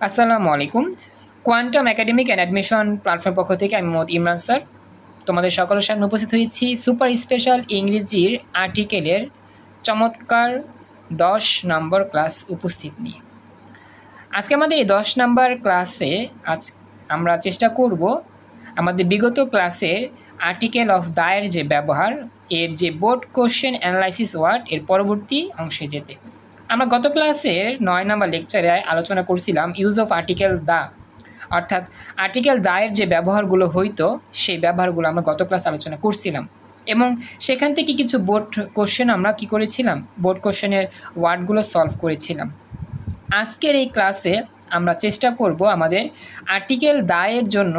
আসসালামু আলাইকুম। Quantum academic and admission platform পক্ষ থেকে আমি মোহাম্মদ ইমরান স্যার। তোমাদের সকলের সামনে উপস্থিত হয়েছি সুপার স্পেশাল ইংরেজির আর্টিকেলের চমৎকার দশ নম্বর ক্লাস উপস্থিত নিয়ে। আজকে আমাদের এই দশ নম্বর ক্লাসে আজ আমরা চেষ্টা করব আমাদের বিগত ক্লাসে আর্টিকেল অফ দায়ের যে ব্যবহার, এর যে বোর্ড কোশ্চেন অ্যানালাইসিস ওয়ার্ড, এর পরবর্তী অংশে যেতে। আমরা গত ক্লাসের নয় নম্বর লেকচারে আলোচনা করছিলাম ইউজ অফ আর্টিকেল দা অর্থাৎ আর্টিকেল দায়ের যে ব্যবহারগুলো হইতো, সেই ব্যবহারগুলো আমরা গত ক্লাস আলোচনা করছিলাম। এবং সেখান থেকে কিছু বোর্ড কোশ্চেন আমরা কি করেছিলাম? বোর্ড কোশ্চেনের ওয়ার্ডগুলো সলভ করেছিলাম। আজকের এই ক্লাসে আমরা চেষ্টা করব আমাদের আর্টিকেল দায়ের জন্য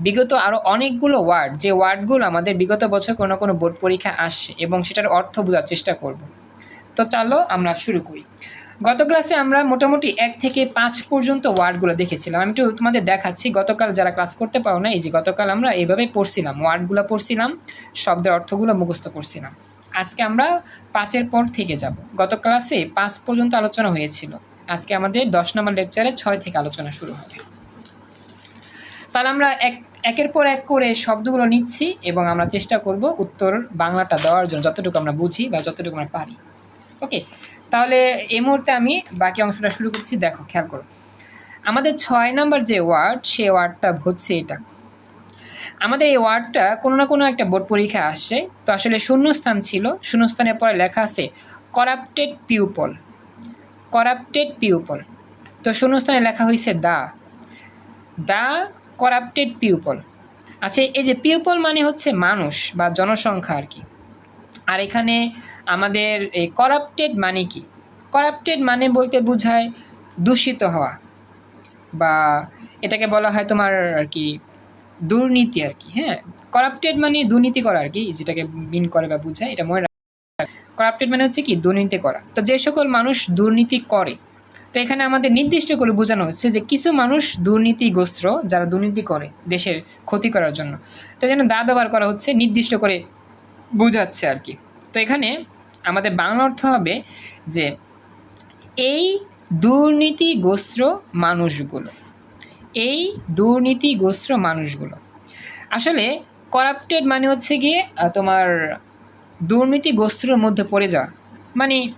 বিগত আরও অনেকগুলো ওয়ার্ড যে ওয়ার্ডগুলো আমাদের বিগত বছর কোনো কোনো বোর্ড পরীক্ষা আসে এবং সেটার অর্থ বোঝার চেষ্টা করব। তো চলো আমরা শুরু করি। গত ক্লাসে আমরা মোটামুটি এক থেকে পাঁচ পর্যন্ত ওয়ার্ডগুলো দেখেছিলাম। আমি একটু তোমাদের দেখাচ্ছি, গতকাল যারা ক্লাস করতে পারো না এই যে গতকাল আমরা এইভাবে পড়ছিলাম ওয়ার্ডগুলো পড়ছিলাম, শব্দের অর্থগুলো মুখস্থ করছিলাম। আজকে আমরা পাঁচের পর থেকে যাব। গত ক্লাসে পাঁচ পর্যন্ত আলোচনা হয়েছিল। আজকে আমাদের দশ নম্বর লেকচারে ছয় থেকে আলোচনা শুরু হবে। তাহলে আমরা এক, একের পর এক করে শব্দগুলো নিচ্ছি এবং আমরা চেষ্টা করব উত্তর বাংলাটা দেওয়ার জন্য, যতটুকু আমরা বুঝি বা যতটুকু আমরা পারি। ওকে তাহলে এই মুহূর্তে আমি বাকি অংশটা শুরু করছি, দেখো, খেয়াল করো। আমাদের ছয় নাম্বার যে ওয়ার্ড, সেই ওয়ার্ডটা হচ্ছে এটা। আমাদের এই ওয়ার্ডটা কোনো না কোনো একটা বোর্ড পরীক্ষা আসছে তো আসলে শূন্যস্থান ছিল, শূন্যস্থানের পরে লেখা আছে করাপ্টেড পিউপল করাপ্টেড পিউপল তো শূন্যস্থানে লেখা হয়েছে দা। দা করাপ্টেড পিউপল আচ্ছা এই যে পিউপল মানে হচ্ছে মানুষ বা জনসংখ্যা আর কি। আর এখানে আমাদের এই করাপ্টেড মানে কি? করাপ্টেড মানে বলতে বোঝায় দূষিত হওয়া বা এটাকে বলা হয় তোমার আর কি দুর্নীতি আর কি হ্যাঁ? করাপ্টেড মানে দুর্নীতি করা আর কি, যেটাকে মিন করে বা বোঝায়, এটা মনে করাপ্টেড মানে হচ্ছে কি? দুর্নীতি করা। তো যে সকল মানুষ দুর্নীতি করে, তো এখানে আমাদের নির্দিষ্ট করে বোঝানো হচ্ছে যে কিছু মানুষ দুর্নীতিগ্রস্ত যারা দুর্নীতি করে দেশের ক্ষতি করার জন্য। তো যেন দা ব্যবহার করা হচ্ছে নির্দিষ্ট করে বোঝাচ্ছে আর কি। তো এখানে আমাদের বাংলা অর্থ হবে যে এই দুর্নীতি দুর্নীতিগ্রস্ত মানুষগুলো, এই দুর্নীতি দুর্নীতিগ্রস্ত মানুষগুলো। আসলে করাপ্টেড মানে হচ্ছে গিয়ে তোমার দুর্নীতিগ্রস্তর মধ্যে পড়ে যাওয়া। মানে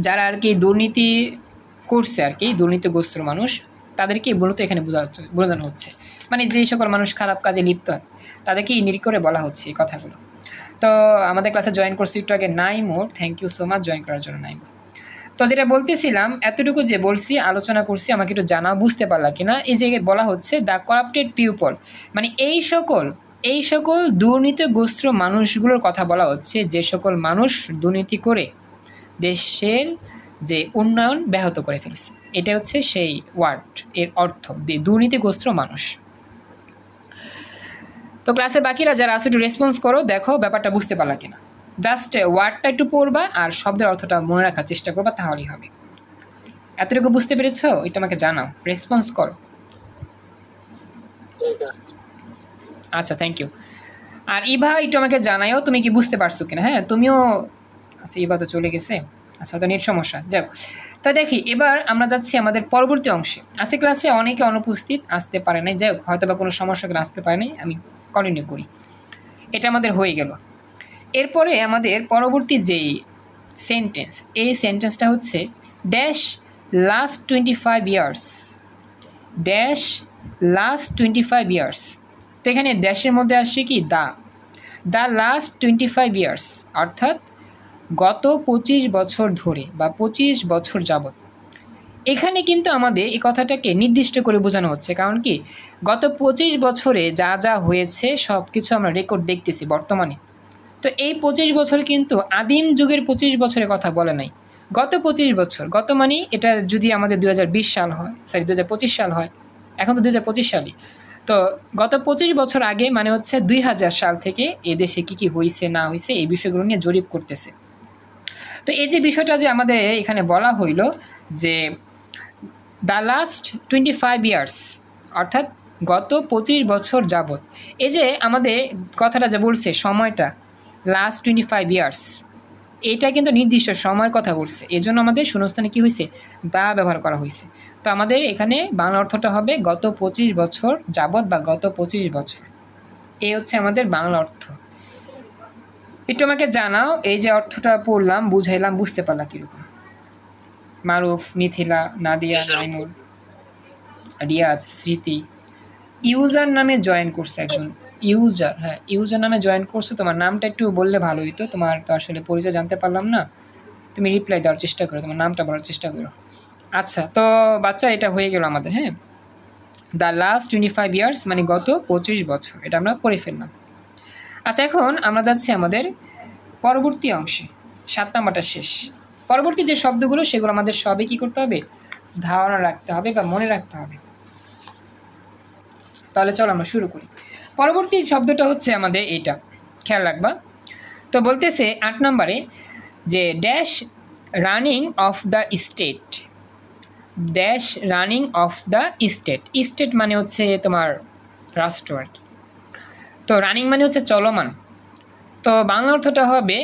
যারা আর কি দুর্নীতি করছে আর কি দুর্নীতিগ্রস্ত মানুষ, তাদেরকে মূলত এখানে বোঝা হচ্ছে, বোঝানো হচ্ছে। মানে যে সকল মানুষ খারাপ কাজে লিপ্ত হয় তাদেরকে ইনিট করে বলা হচ্ছে এই কথাগুলো। তো আমাদের ক্লাসে জয়েন করছি একটু আগে নাই মোর thank you so much join করার জন্য নাই মোর তো যেটা বলতেছিলাম, এতটুকু যে বলছি, আলোচনা করছি, আমাকে একটু জানা বুঝতে পারলা কিনা? এই যে বলা হচ্ছে দ্য করাপ্টেড পিউপল মানে এই সকল এই সকল দুর্নীতিগ্রস্ত মানুষগুলোর কথা বলা হচ্ছে, যে সকল মানুষ দুর্নীতি করে দেশের যে উন্নয়ন ব্যাহত করে ফেলছে। এটা হচ্ছে সেই ওয়ার্ড এর অর্থ দুর্নীতিগ্রস্ত মানুষ। তো ক্লাসে বাকিরা যারা আছে, একটু রেসপন্স করো, দেখো ব্যাপারটা বুঝতে পারলা কিনা। জাস্ট ওয়ার্ডটা একটু পড়বা আর শব্দের অর্থটা মনে রাখার চেষ্টা করবা, তাহলেই হবে। এতটুকু বুঝতে পেরেছ? এটা আমাকে জানাও। রেসপন্স করো। আচ্ছা থ্যাংক ইউ আর ইভা, একটু আমাকে জানাইও তুমি কি বুঝতে পারছ কিনা? হ্যাঁ তুমিও আচ্ছা ইভা তো চলে গেছে। আচ্ছা তো নেট সমস্যা। যাক। তো দেখি, এবার আমরা যাচ্ছি আমাদের পরবর্তী অংশে। আজকে ক্লাসে অনেকে অনুপস্থিত, আসতে পারে নাই। যাই হোক হয়তো বা কোনো সমস্যা আসতে পারে নাই, আমি কন্টিনিউ করি। এটা আমাদের হয়ে গেল। এরপরে আমাদের পরবর্তী যে সেন্টেন্স এই সেন্টেন্সটা হচ্ছে dash last twenty five years dash last twenty five years তো এখানে ড্যাশের মধ্যে আসছে কি? The. The last twenty five years অর্থাৎ গত পঁচিশ বছর ধরে বা পঁচিশ বছর যাবত এখানে কিন্তু আমাদের এই কথাটাকে নির্দিষ্ট করে বোঝানো হচ্ছে। কারণ কি? গত পঁচিশ বছরে যা যা হয়েছে সব কিছু আমরা রেকর্ড দেখতেছি বর্তমানে। তো এই পঁচিশ বছর কিন্তু আদিম যুগের পঁচিশ বছরের কথা বলে নাই। গত পঁচিশ বছর, গত মানে এটা যদি আমাদের দু হাজার বিশ সাল হয় সরি দু হাজার পঁচিশ সাল হয়, এখন তো দু হাজার পঁচিশ সালই। তো গত পঁচিশ বছর আগে মানে হচ্ছে দুই হাজার সাল থেকে এদেশে কী কী হয়েছে না হয়েছে এই বিষয়গুলো নিয়ে জরিপ করতেছে। তো এই যে বিষয়টা যে আমাদের এখানে বলা হইল যে the last twenty five years অর্থাৎ গত পঁচিশ বছর যাবৎ। এই যে আমাদের কথাটা যে বলছে, সময়টা লাস্ট টোয়েন্টি ফাইভ ইয়ার্স এটা কিন্তু নির্দিষ্ট সময়ের কথা বলছে। এই জন্য আমাদের শূন্যস্থানে কী হয়েছে দা ব্যবহার করা হয়েছে তো আমাদের এখানে বাংলা অর্থটা হবে গত পঁচিশ বছর যাবৎ বা গত পঁচিশ বছর। এই হচ্ছে আমাদের বাংলা অর্থ। একটু আমাকে জানাও, এই যে অর্থটা পড়লাম, বুঝাইলাম, বুঝতে পারলাম কীরকম? মারুফ মিথিলা নাদিয়া নাইমুর রিয়াজ স্মৃতি। ইউজার নামে জয়েন করছে একজন। ইউজার হ্যাঁ ইউজার নামে জয়েন করছ তোমার নামটা একটু বললে ভালো হইতো। তোমার তো আসলে পরিচয় জানতে পারলাম না। তুমি রিপ্লাই দেওয়ার চেষ্টা করো তোমার নামটা বলার চেষ্টা করো। আচ্ছা তো বাচ্চা এটা হয়ে গেল আমাদের হ্যাঁ। The last twenty five years মানে গত পঁচিশ বছর এটা আমরা পড়ে ফেললাম। আচ্ছা এখন আমরা যাচ্ছি আমাদের পরবর্তী অংশে সাত নাম্বারটা শেষ। পরবর্তী যে শব্দগুলো, সেগুলো আমাদের সবে কি করতে হবে? ধারণা রাখতে হবে বা মনে রাখতে হবে। তাহলে চলো আমরা শুরু করি। পরবর্তী শব্দটা হচ্ছে আমাদের এটা। খেয়াল রাখবা। তো বলতেছে আট নম্বরে যে dash running of the state dash running of the state state মানে হচ্ছে তোমার রাষ্ট্র আর কি। তো রানিং মানে হচ্ছে চলমান। তো বাংলা অর্থটা হবে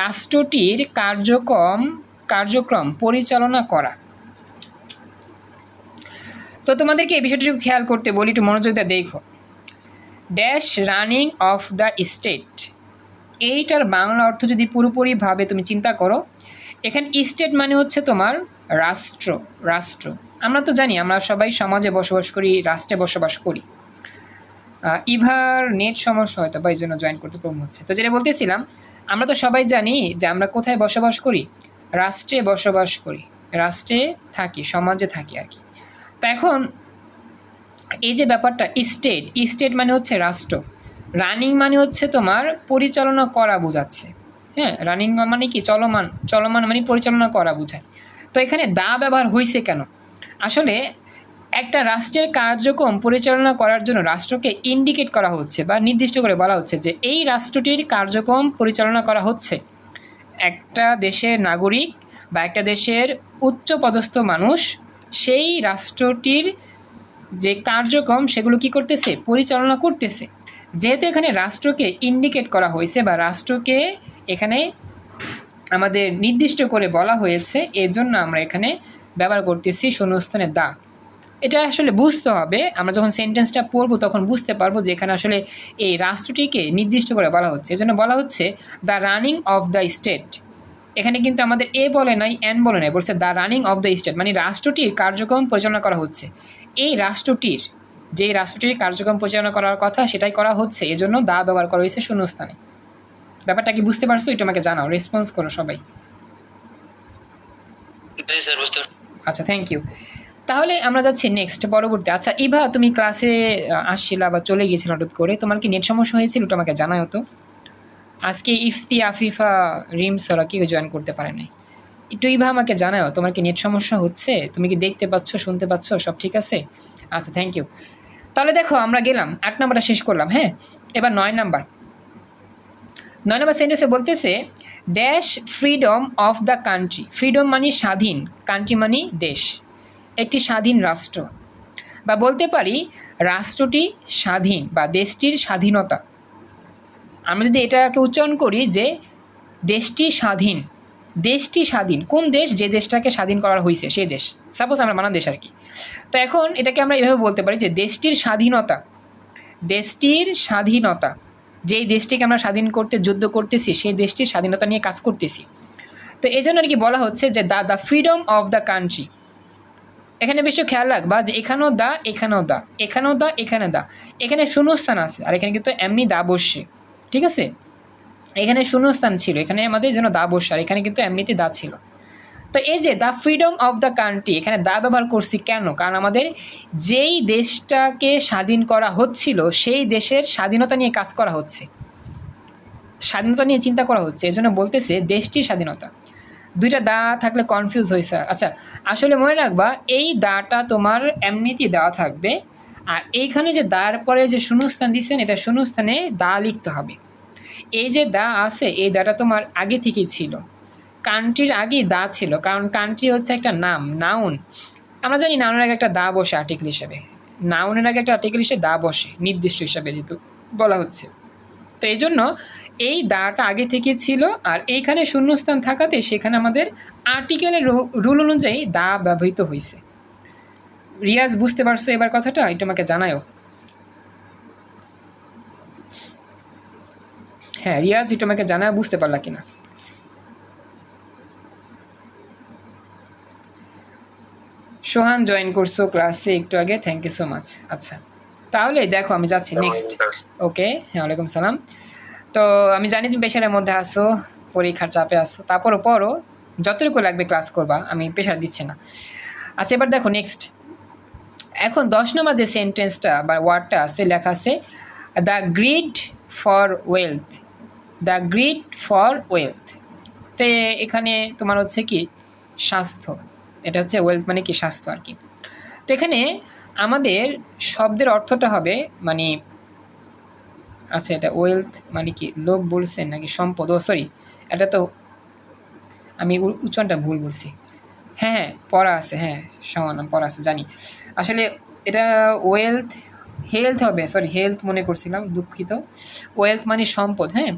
রাষ্ট্রটির কার্যক্রম কার্যক্রম পরিচালনা করা। তো তোমাদেরকে এই বিষয়টি খেয়াল করতে বলি, একটু মনোযোগ দিয়ে দেখো। Dash running of the state এইটার বাংলা অর্থ যদি পুরোপুরিভাবে তুমি চিন্তা করো, এখানে স্টেট মানে হচ্ছে তোমার রাষ্ট্র রাষ্ট্র। আমরা তো জানি, আমরা সবাই সমাজে বসবাস করি, রাষ্ট্রে বসবাস করি। ইভার নেট সমস্যা হয়তো বা এই জন্য জয়েন করতে প্রবলেম হচ্ছে। তো যেটা বলতেছিলাম আমরা তো সবাই জানি যে আমরা কোথায় বসবাস করি? রাষ্ট্রে বসবাস করি। রাষ্ট্রে থাকি, সমাজে থাকি আর কি। তো এখন এই যে ব্যাপারটা স্টেট স্টেট মানে হচ্ছে রাষ্ট্র। রানিং মানে হচ্ছে তোমার পরিচালনা করা বোঝাচ্ছে। হ্যাঁ রানিং মানে কি? চলমান চলমান মানে পরিচালনা করা বোঝায়। তো এখানে দা ব্যবহার হয়েছে কেন? আসলে একটা রাষ্ট্রের কার্যক্রম পরিচালনা করার জন্য রাষ্ট্রকে ইন্ডিকেট করা হচ্ছে বা নির্দিষ্ট করে বলা হচ্ছে যে এই রাষ্ট্রটির কার্যক্রম পরিচালনা করা হচ্ছে। একটা দেশের নাগরিক বা একটা দেশের উচ্চ পদস্থ মানুষ, সেই রাষ্ট্রটির যে কার্যক্রম সেগুলো কি করতেছে? পরিচালনা করতেছে। যেহেতু এখানে রাষ্ট্রকে ইন্ডিকেট করা হয়েছে বা রাষ্ট্রকে এখানে আমাদের নির্দিষ্ট করে বলা হয়েছে এর জন্য আমরা এখানে ব্যবহার করতেছি শূন্যস্থানে দা এটা আসলে বুঝতে হবে। আমরা যখন সেন্টেন্সটা পড়ব তখন বুঝতে পারব যে এখানে আসলে এই রাষ্ট্রটিকে নির্দিষ্ট করে বলা হচ্ছে। এজন্য বলা হচ্ছে the running of the state এখানে কিন্তু আমাদের এ বলে নাই এন বলে নাই বলছে the running of the state মানে রাষ্ট্রটির কার্যক্রম পরিচালনা করা হচ্ছে। এই রাষ্ট্রটির যে রাষ্ট্রটির কার্যক্রম পরিচালনা করার কথা সেটাই করা হচ্ছে এজন্য দা ব্যবহার করা হয়েছে শূন্যস্থানে। ব্যাপারটা কি বুঝতে পারছ? একটু আমাকে জানাও রেসপন্স করো সবাই। আচ্ছা থ্যাংক ইউ তাহলে আমরা যাচ্ছি নেক্সট পরবর্তী। আচ্ছা ইভা, তুমি ক্লাসে আসছিলা বা চলে গিয়েছিলা হঠাৎ করে, তোমার কি নেট সমস্যা হয়েছিল? ওটা আমাকে জানাও তো। আজকে ইফতি, আফিফা, রিমস ওরা কেউ জয়েন করতে পারে নাই। একটু ইভা আমাকে জানাও তোমার কি নেট সমস্যা হচ্ছে? তুমি কি দেখতে পাচ্ছ, শুনতে পাচ্ছ? সব ঠিক আছে? আচ্ছা থ্যাংক ইউ তাহলে দেখো, আমরা গেলাম। আট নাম্বারটা শেষ করলাম হ্যাঁ? এবার নয় নাম্বার। নয় নম্বর সেন্টেন্সে বলতেছে dash freedom of the country freedom মানে স্বাধীন কান্ট্রি মানে দেশ। একটি স্বাধীন রাষ্ট্র। বা বলতে পারি, রাষ্ট্রটি স্বাধীন বা দেশটির স্বাধীনতা। আমরা যদি এটাকে উচ্চারণ করি যে, দেশটি স্বাধীন দেশটি স্বাধীন, কোন দেশ যে দেশটাকে স্বাধীন করা হয়েছে সেই দেশ। সাপোজ আমরা বাংলাদেশ আর কি। তো এখন এটাকে আমরা এভাবে বলতে পারি যে, দেশটির স্বাধীনতা দেশটির স্বাধীনতা, যেই দেশটিকে আমরা স্বাধীন করতে, যুদ্ধ করতেছি, সেই দেশটির স্বাধীনতা নিয়ে কাজ করতেছি। তো এই জন্য আর কি বলা হচ্ছে যে, the the freedom of the country এখানে বেশি খেয়াল রাখবা যে এখানেও দা এখানেও দা এখানেও দা, এখানে দা। এখানে শূন্যস্থান আছে, আর এখানে কিন্তু এমনি দা বসছে ঠিক আছে? এখানে শূন্যস্থান ছিল, এখানে আমাদের যেন দা বসছে আর এখানে কিন্তু এমনিতে দা ছিল। তো এই যে the freedom of the country, এখানে দা ব্যবহার করছি কেন? কারণ আমাদের যেই দেশটাকে স্বাধীন করা হচ্ছিল, সেই দেশের স্বাধীনতা নিয়ে কাজ করা হচ্ছে। স্বাধীনতা নিয়ে চিন্তা করা হচ্ছে, এজন্য বলতেছে দেশটির স্বাধীনতা। দুইটা দা থাকলে কনফিউজ হয়েছে আচ্ছা আসলে মনে রাখবা, এই দাটা তোমার এমনিতেই দেওয়া থাকবে, আর এইখানে যে দার পরে যে শূন্যস্থান দিচ্ছেন এটা শূন্যস্থানে দা লিখতে হবে। এই যে দা আছে, এই দাটা তোমার আগে থেকেই ছিল। কান্ট্রির আগেই দা ছিল, কারণ কান্ট্রি হচ্ছে একটা নাম নাউন আমরা জানি নাউনের আগে একটা দা বসে আর্টিকেল হিসেবে। নাউনের আগে একটা আর্টিকেল হিসেবে দা বসে, নির্দিষ্ট হিসাবে যেহেতু বলা হচ্ছে। তো এই জন্য এই দাটা আগে থেকে ছিল আর এইখানে শূন্যস্থান থাকাতে সেখানে আমাদের আর্টিকেলের রুল অনুযায়ী দা ব্যবহৃত হয়েছে রিয়াজ বুঝতে পারছ এবার কথাটা? একটু আমাকে জানায়ও। হ্যাঁ রিয়াজ একটু আমাকে জানায় বুঝতে পারলা কিনা। সোহান জয়েন করছ ক্লাসে একটু আগে থ্যাংক ইউ সো মাচ আচ্ছা তাহলে দেখো আমি যাচ্ছি নেক্সট ওকে হ্যাঁ ওয়ালাইকুম সালাম। তো আমি জানি তুমি পেশারের মধ্যে আসো পরীক্ষার চাপে আসো তারপরও পরও যতটুকু লাগবে ক্লাস করবা, আমি প্রেশার দিচ্ছি না। আচ্ছা এবার দেখো নেক্সট এখন দশ নম্বর যে সেন্টেন্সটা বা ওয়ার্ডটা আছে, লেখা আছে the greed for wealth the greed for wealth তো এখানে তোমার হচ্ছে কি? স্বাস্থ্য। এটা হচ্ছে ওয়েলথ মানে কি? স্বাস্থ্য আর কি। তো এখানে আমাদের শব্দের অর্থটা হবে মানে আচ্ছা এটা ওয়েলথ মানে কি লোক বলছেন নাকি সম্পদ? ও সরি এটা তো আমি উচ্চারণটা ভুল বলছি। হ্যাঁ হ্যাঁ পড়া আছে হ্যাঁ সমান, পড়া আছে, জানি। আসলে এটা ওয়েলথ হেলথ হবে সরি হেলথ মনে করছিলাম, দুঃখিত। ওয়েলথ মানে সম্পদ হ্যাঁ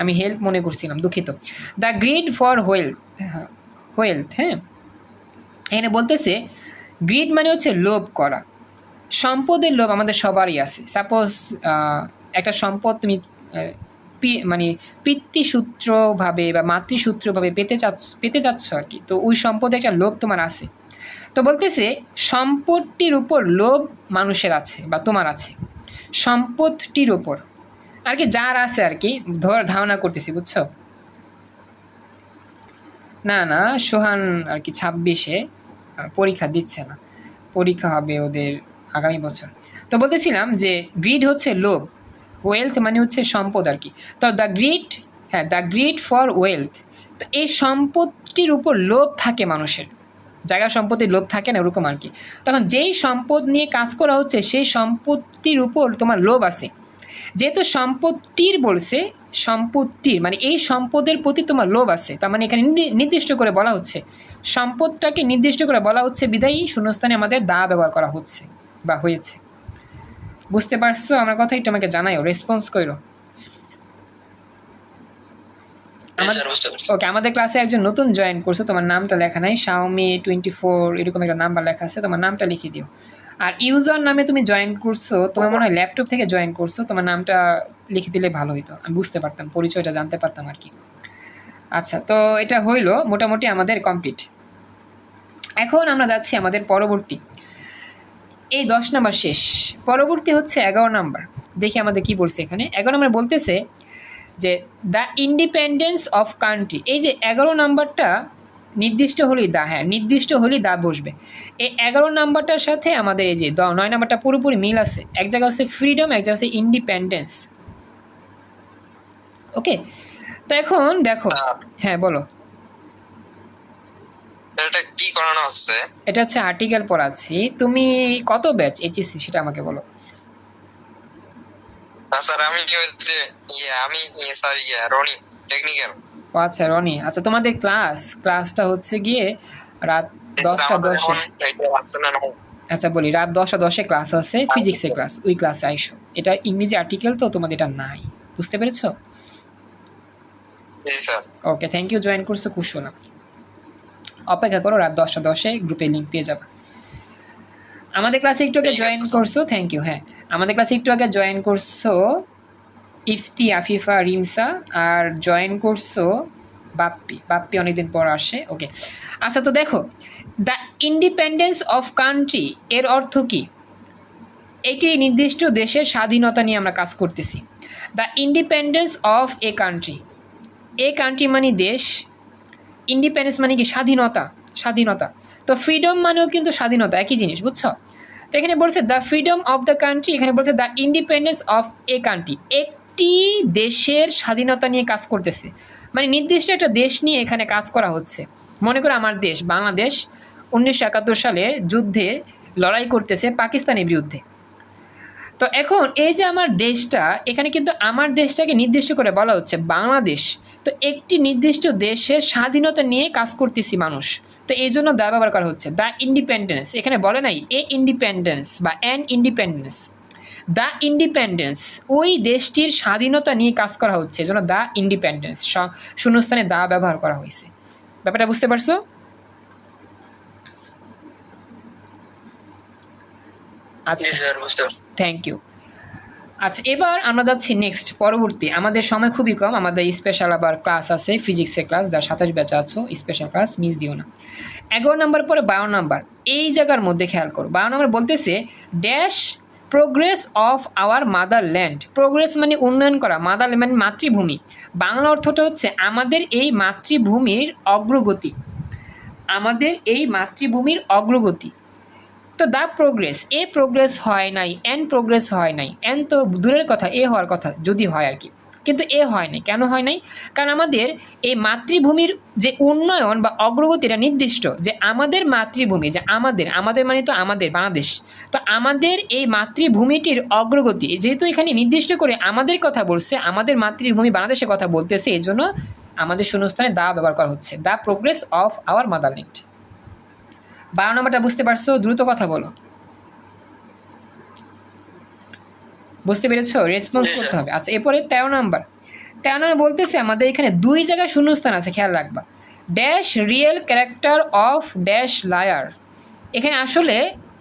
আমি হেলথ মনে করছিলাম, দুঃখিত। The greed for wealth wealth হ্যাঁ এখানে বলতেছে গ্রিড মানে হচ্ছে লোভ করা। সম্পদের লোভ আমাদের সবারই আছে। সাপোজ একটা সম্পদ তুমি মানে পিতৃসূত্রভাবে বা মাতৃসূত্রভাবে পেতে চাচ্ছ পেতে চাচ্ছ আর কি। তো ওই সম্পদে একটা লোভ তোমার আছে। তো বলতেছে সম্পদটির উপর লোভ মানুষের আছে বা তোমার আছে। সম্পদটির উপর। আর কি যার আছে আর কি, ধর ধারণা করতেছি, বুঝছ? না না, সোহান আর কি ছাব্বিশে পরীক্ষা দিচ্ছে না। পরীক্ষা হবে ওদের আগামী বছর। তো বলতেছিলাম যে গ্রিড হচ্ছে লোভ। ওয়েলথ মানে হচ্ছে সম্পদ আর কি। তো দ্য গ্রিড হ্যাঁ দ্য গ্রিড ফর ওয়েলথ তো এই সম্পদটির উপর লোভ থাকে মানুষের। জায়গা সম্পত্তির লোভ থাকে না ওরকম আর কি। তখন যেই সম্পদ নিয়ে কাজ করা হচ্ছে, সেই সম্পত্তির উপর তোমার লোভ আছে। যেহেতু সম্পত্তির বলছে, সম্পত্তির মানে এই সম্পদের প্রতি তোমার লোভ আছে, তার মানে এখানে নির্দি- নির্দিষ্ট করে বলা হচ্ছে। সম্পদটাকে নির্দিষ্ট করে বলা হচ্ছে বিদায়ী শূন্যস্থানে আমাদের দা ব্যবহার করা হচ্ছে বা হয়েছে। বুঝতে পারছ? আমার কথাই তোমাকে জানাইও রেসপন্স করো ওকে আমাদের ক্লাসে একজন নতুন জয়েন করছ তোমার নামটা লেখা নাই শাওমি টোয়েন্টি ফোর এরকম একটা নাম্বার লেখা আছে তোমার নামটা লিখে দিও। আর ইউজার নামে তুমি জয়েন করছ তোমার মনে হয় ল্যাপটপ থেকে জয়েন করছ তোমার নামটা লিখে দিলে ভালো হতো আমি বুঝতে পারতাম পরিচয়টা জানতে পারতাম আর কি। আচ্ছা তো এটা হইল মোটামুটি আমাদের কমপ্লিট এখন আমরা যাচ্ছি আমাদের পরবর্তী। এই দশ নাম্বার শেষ। পরবর্তী হচ্ছে এগারো নাম্বার। দেখি আমাদের কি বলছে এখানে। এগারো নাম্বার বলতেছে যে দ্য ইন্ডিপেন্ডেন্স অফ কান্ট্রি এই যে এগারো নাম্বারটা নির্দিষ্ট হলেই দা হ্যাঁ নির্দিষ্ট হলেই দা বসবে। এই এগারো নাম্বারটার সাথে আমাদের এই যে দ- নয় নাম্বারটা পুরোপুরি মিল আছে। এক জায়গায় হচ্ছে ফ্রিডম এক জায়গা হচ্ছে ইন্ডিপেন্ডেন্স ওকে তো এখন দেখো হ্যাঁ বলো। এটা কি করানো হচ্ছে? এটা হচ্ছে আর্টিকেল পড়াচ্ছি। তুমি কত ব্যাচ এইচএসসি সেটা আমাকে বলো। স্যার আমি হচ্ছে ইয়ে আমি ইয়ে, স্যার ইয়ে রনি টেকনিক্যাল ও আচ্ছা রনি আচ্ছা তোমাদের ক্লাস ক্লাসটা হচ্ছে গিয়ে রাত দশটা দশে। আচ্ছা বলি রাত দশটা দশে ক্লাস আছে ফিজিক্সের ক্লাস ওই ক্লাসে আইসো। এটা ইংরেজি আর্টিকেল তো তোমাদের এটা নাই। বুঝতে পেরেছ? ওকে থ্যাংক ইউ জয়েন করছ খুশ হলাম অপেক্ষা করো রাত দশটা দশে গ্রুপে লিঙ্ক পেয়ে যাবে। আমাদের ক্লাসে একটু আগে জয়েন। করছ থ্যাংক ইউ হ্যাঁ। আমাদের ক্লাসে একটু আগে জয়েন করছ ইফতি আফিফা রিমসা আর জয়েন করছ বাপ্পি। বাপ্পি অনেকদিন পর আসে ওকে আচ্ছা তো দেখো দ্য ইন্ডিপেন্ডেন্স অফ কান্ট্রি এর অর্থ কি? এটি নির্দিষ্ট দেশের স্বাধীনতা নিয়ে আমরা কাজ করতেছি। The independence of a country a country মানে দেশ ইন্ডিপেন্ডেন্স মানে কি স্বাধীনতা? স্বাধীনতা। তো ফ্রিডম মানেও কিন্তু স্বাধীনতা, একই জিনিস, বুঝছ? তো এখানে বলছে the freedom of the country এখানে বলছে the independence of a country একটি দেশের স্বাধীনতা নিয়ে কাজ করতেছে। মানে নির্দিষ্ট একটা দেশ নিয়ে এখানে কাজ করা হচ্ছে। মনে করো আমার দেশ, বাংলাদেশ, উনিশশো একাত্তর সালে যুদ্ধে লড়াই করতেছে পাকিস্তানের বিরুদ্ধে। তো এখন এই যে আমার দেশটা, এখানে কিন্তু আমার দেশটাকে নির্দিষ্ট করে বলা হচ্ছে বাংলাদেশ। তো একটি নির্দিষ্ট দেশের স্বাধীনতা নিয়ে কাজ করতেছি মানুষ। তো এই জন্য দা ব্যবহার করা হচ্ছে। দ্য ইন্ডিপেন্ডেন্স এখানে বলে নাই এ ইন্ডিপেন্ডেন্স বা অ্যান ইন্ডিপেন্ডেন্স দ্য ইন্ডিপেন্ডেন্স ওই দেশটির স্বাধীনতা নিয়ে কাজ করা হচ্ছে এজন্য দ্য ইন্ডিপেন্ডেন্স শূন্যস্থানে দা ব্যবহার করা হয়েছে। ব্যাপারটা বুঝতে পারছ? আচ্ছা। থ্যাংক ইউ আচ্ছা এবার আমরা যাচ্ছি নেক্সট পরবর্তী। আমাদের সময় খুবই কম, আমাদের স্পেশাল আবার ক্লাস আছে ফিজিক্সের ক্লাস যার সাতাশ ব্যাচ আছো স্পেশাল ক্লাস মিস দিও না। এগারো নাম্বার পরে বারো নাম্বার এই জায়গার মধ্যে খেয়াল করো। বারো নাম্বার বলতেছে dash progress of our motherland progress মানে উন্নয়ন করা মাদার মানে মাতৃভূমি। বাংলা অর্থটা হচ্ছে, আমাদের এই মাতৃভূমির অগ্রগতি। আমাদের এই মাতৃভূমির অগ্রগতি। তো দ্য প্রোগ্রেস এ প্রোগ্রেস হয় নাই এন প্রোগ্রেস হয় নাই এন তো দূরের কথা এ হওয়ার কথা, যদি হয় আর কি। কিন্তু এ হয় নাই, কেন হয় নাই? কারণ আমাদের এই মাতৃভূমির যে উন্নয়ন বা অগ্রগতিটা নির্দিষ্ট, যে আমাদের মাতৃভূমি, যে আমাদের আমাদের মানে তো আমাদের, বাংলাদেশ। তো আমাদের এই মাতৃভূমিটির অগ্রগতি, যেহেতু এখানে নির্দিষ্ট করে আমাদের কথা বলছে, আমাদের মাতৃভূমি বাংলাদেশের কথা বলতেছে এই জন্য আমাদের শূন্যস্থানে দা ব্যবহার করা হচ্ছে the progress of our motherland বারো নম্বরটা বুঝতে পারছ? দ্রুত কথা বলো। বুঝতে পেরেছ? রেসপন্স করতে হবে। আচ্ছা এরপরে তেরো নম্বর। তেরো নম্বর বলতেছে আমাদের এখানে দুই জায়গায় শূন্যস্থান আছে খেয়াল রাখবা। Dash real character of dash liar এখানে আসলে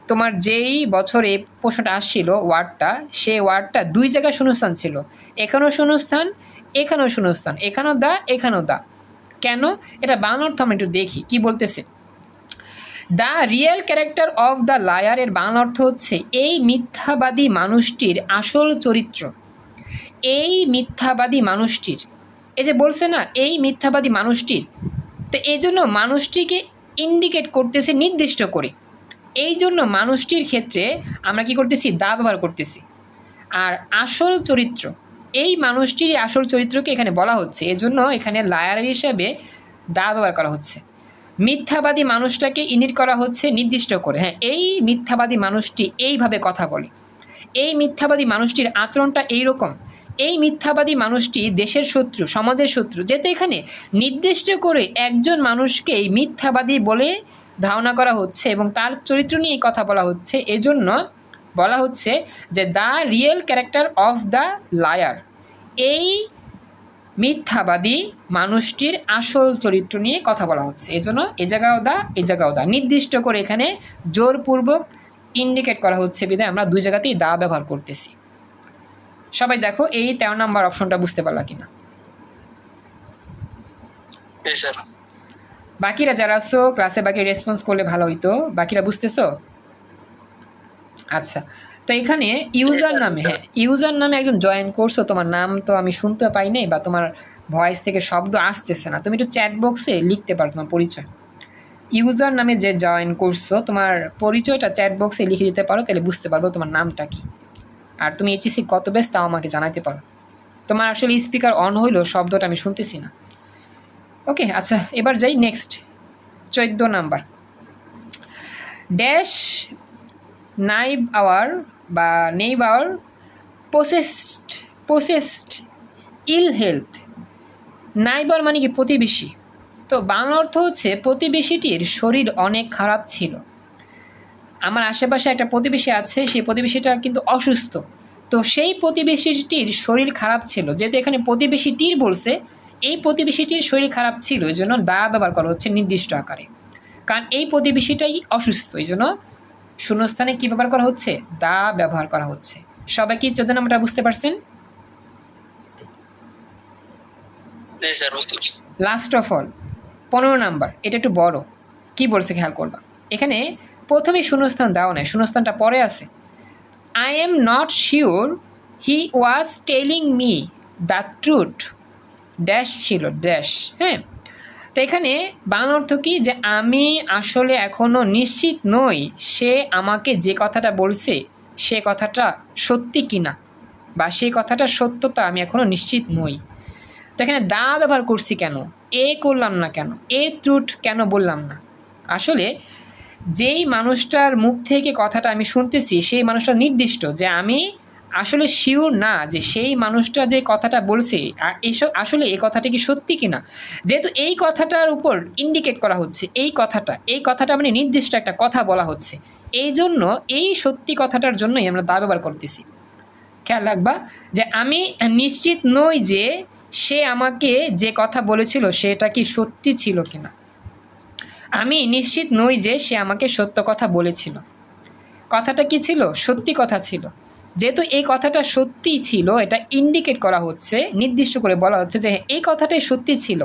তোমার যেই বছর এই প্রশ্নটা আসছিল ওয়ার্ডটা সেই ওয়ার্ডটা দুই জায়গায় শূন্যস্থান ছিল। এখানেও শূন্যস্থান এখানেও শূন্যস্থান। এখানেও দা এখানেও দা। কেন? এটা বাংলা অর্থ আমরা একটু দেখি। কি বলতেছে? The real character of the লায়ারের Bangla অর্থ হচ্ছে এই মিথ্যাবাদী মানুষটির আসল চরিত্র। এই মিথ্যাবাদী মানুষটির। এই যে বলছে না, এই মিথ্যাবাদী মানুষটির। তো এই জন্য মানুষটিকে ইন্ডিকেট করতেছে নির্দিষ্ট করে। এই জন্য মানুষটির ক্ষেত্রে আমরা কি করতেছি? দা ব্যবহার করতেছি। আর আসল চরিত্র, এই মানুষটির আসল চরিত্রকে এখানে বলা হচ্ছে। এজন্য এখানে লায়ার হিসাবে দা ব্যবহার করা হচ্ছে। মিথ্যাবাদী মানুষটাকে ইনিট করা হচ্ছে নির্দিষ্ট করে। হ্যাঁ এই মিথ্যাবাদী মানুষটি এইভাবে কথা বলে। এই মিথ্যাবাদী মানুষটির আচরণটা এইরকম। এই মিথ্যাবাদী মানুষটি দেশের শত্রু, সমাজের শত্রু যেহেতু এখানে নির্দিষ্ট করে একজন মানুষকে এই মিথ্যাবাদী বলে ধারণা করা হচ্ছে এবং তার চরিত্র নিয়ে কথা বলা হচ্ছে, এজন্য বলা হচ্ছে যে the real character of the liar. এই মিথ্যাবাদী মানুষটির আসল চরিত্র নিয়ে কথা বলা হচ্ছে। এজন্য এ জায়গাও দা এ জায়গাও দা। নির্দিষ্ট করে এখানে জোরপূর্বক ইন্ডিকেট করা হচ্ছে বিধায় আমরা দুই জায়গাতেই দা ব্যবহার করতেছি। সবাই দেখো এই তেরো নাম্বার অপশনটা বুঝতে পারলা কিনা? বাকিরা যারা আছো ক্লাসে বাকি রেসপন্স করলে ভালো হইতো। বাকিরা বুঝতেছো? আচ্ছা। তো এখানে ইউজার নামে হ্যাঁ ইউজার নামে একজন জয়েন করছ তোমার নাম তো আমি শুনতে পাই নাই বা তোমার ভয়েস থেকে শব্দ আসতেছে না। তুমি একটু চ্যাট বক্সে লিখতে পারো তোমার পরিচয়। ইউজার নামে যে জয়েন করছ তোমার পরিচয়টা চ্যাট বক্সে লিখে দিতে পারো তাহলে বুঝতে পারব তোমার নামটা কি। আর তুমি এইচএসসি কত বেশ তাও আমাকে জানাতে পারো। তোমার আসলে স্পিকার অন হইল শব্দটা আমি শুনতেছি না। ওকে আচ্ছা এবার যাই নেক্সট চোদ্দ নাম্বার ড্যাশ নাইব আওয়ার বা neighbour possessed possessed ill health neighbour মানে কি প্রতিবেশী। তো বাংলা অর্থ হচ্ছে প্রতিবেশীটির শরীর অনেক খারাপ ছিল। আমার আশেপাশে একটা প্রতিবেশী আছে, সেই প্রতিবেশীটা কিন্তু অসুস্থ। তো সেই প্রতিবেশীটির শরীর খারাপ ছিল। যেহেতু এখানে প্রতিবেশীটির বলছে, এই প্রতিবেশীটির শরীর খারাপ ছিল, এই জন্য দা ব্যবহার করা হচ্ছে নির্দিষ্ট আকারে। কারণ এই প্রতিবেশীটাই অসুস্থ, এই জন্য শূন্যস্থানে কী ব্যবহার করা হচ্ছে? দা ব্যবহার করা হচ্ছে। সবাই কি চোদ্দ নম্বরটা বুঝতে পারছেন? লাস্ট অফ অল পনেরো নাম্বার এটা একটু বড়। কি বলছে খেয়াল করবা। এখানে প্রথমে শূন্যস্থান দেওয়া নেই শূন্যস্থানটা পরে আছে। I am not sure he was telling me the truth dash ছিল ড্যাশ হ্যাঁ? তো এখানে বাংলা অর্থ কি? যে আমি আসলে এখনও নিশ্চিত নই সে আমাকে যে কথাটা বলছে, সে কথাটা সত্যি কিনা বা সেই কথাটা সত্যতা আমি এখনও নিশ্চিত নই। তো এখানে দা ব্যবহার করছি কেন? এ করলাম না কেন? এ ত্রুট কেন বললাম না? আসলে যেই মানুষটার মুখ থেকে কথাটা আমি শুনতেছি, সেই মানুষটা নির্দিষ্ট যে আমি আসলে শিওর না যে সেই মানুষটা যে কথাটা বলছে এসব আসলে এই কথাটা কি সত্যি কিনা? যেহেতু এই কথাটার উপর ইন্ডিকেট করা হচ্ছে, এই কথাটা এই কথাটা মানে নির্দিষ্ট একটা কথা বলা হচ্ছে। এই জন্য এই সত্যি কথাটার জন্যই আমরা দা ব্যবহার করতেছি। খেয়াল রাখবা যে আমি নিশ্চিত নই যে সে আমাকে যে কথা বলেছিল সেটা কি সত্যি ছিল কিনা। আমি নিশ্চিত নই যে সে আমাকে সত্য কথা বলেছিল। কথাটা কি ছিল? সত্যি কথা ছিল। যেহেতু এই কথাটা সত্যি ছিল, এটা ইন্ডিকেট করা হচ্ছে, নির্দিষ্ট করে বলা হচ্ছে যে এই কথাটাই সত্যি ছিল।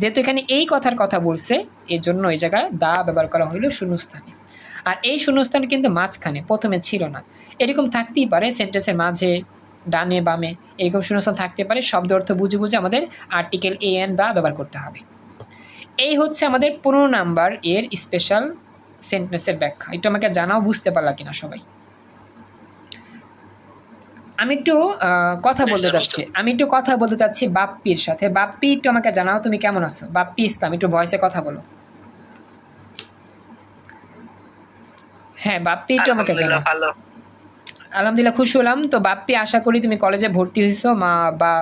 যেহেতু এখানে এই কথার কথা বলছে, এর জন্য এই জায়গায় দা ব্যবহার করা হলো শূন্যস্থানে। আর এই শূন্যস্থান কিন্তু মাঝখানে, প্রথমে ছিল না। এরকম থাকতেই পারে সেন্টেন্সের মাঝে, ডানে, বামে, এরকম শূন্যস্থান থাকতে পারে, শব্দ অর্থ বুঝে বুঝে আমাদের আর্টিকেল এ এন দা ব্যবহার করতে হবে। এই হচ্ছে আমাদের পনেরো নাম্বার এর স্পেশাল সেন্টেন্সের ব্যাখ্যা। এটা আমাকে জানাও, বুঝতে পারলা কিনা সবাই? আমি একটু কথা বলতে চাচ্ছি। আমি একটু কথা বলতে চাচ্ছি বাপ্পির সাথে। বাপ্পি একটু আমাকে জানাও তুমি কেমন আছো? বাপ্পি ইসলাম একটু ভয়েসে কথা বলো। হ্যাঁ বাপ্পি একটু আমাকে জানাও। আলহামদুলিল্লাহ খুশি হলাম। তো বাপ্পি আশা করি তুমি কলেজে ভর্তি হয়েছো। মা বা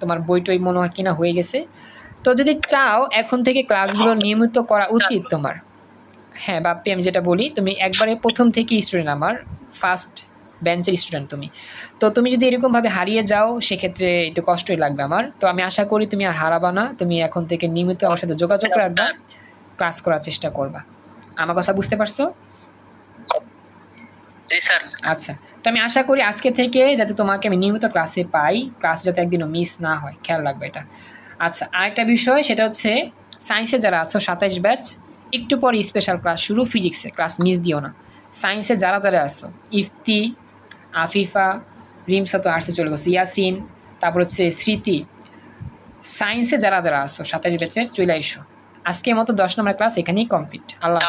তোমার বই টই মনে হয় কিনা হয়ে গেছে। তো যদি চাও এখন থেকে ক্লাসগুলো নিয়মিত করা উচিত তোমার। হ্যাঁ বাপ্পি আমি যেটা বলি তুমি একবারে প্রথম থেকেই স্টুডেন্ট আমার। ফার্স্ট বেঞ্চের স্টুডেন্ট তুমি। তো তুমি যদি এরকমভাবে হারিয়ে যাও সেক্ষেত্রে একটু কষ্টই লাগবে আমার। তো আমি আশা করি তুমি আর হারাবা না। তুমি এখন থেকে নিয়মিত আমার সাথে যোগাযোগ রাখবা ক্লাস করার চেষ্টা করবা। আমার কথা বুঝতে পারছ? আচ্ছা। তো আমি আশা করি আজকে থেকে যাতে তোমাকে আমি নিয়মিত ক্লাসে পাই ক্লাস যাতে একদিনও মিস না হয়। খেয়াল রাখবে এটা। আচ্ছা আরেকটা বিষয় সেটা হচ্ছে সায়েন্সে যারা আছো সাতাইশ ব্যাচ একটু পরে স্পেশাল ক্লাস শুরু ফিজিক্সে ক্লাস মিস দিও না। সায়েন্সে যারা যারা আছো ইফতি আফিফা, রিমসা তো আর্টসে চলে গেছে। ইয়াসিন, তারপর হচ্ছে স্মৃতি। সায়েন্সে যারা যারা আসো সাঁতারি ব্যাচের চলে এসো আজকের মতো দশ নম্বর ক্লাস এখানেই কমপ্লিট আল্লাহ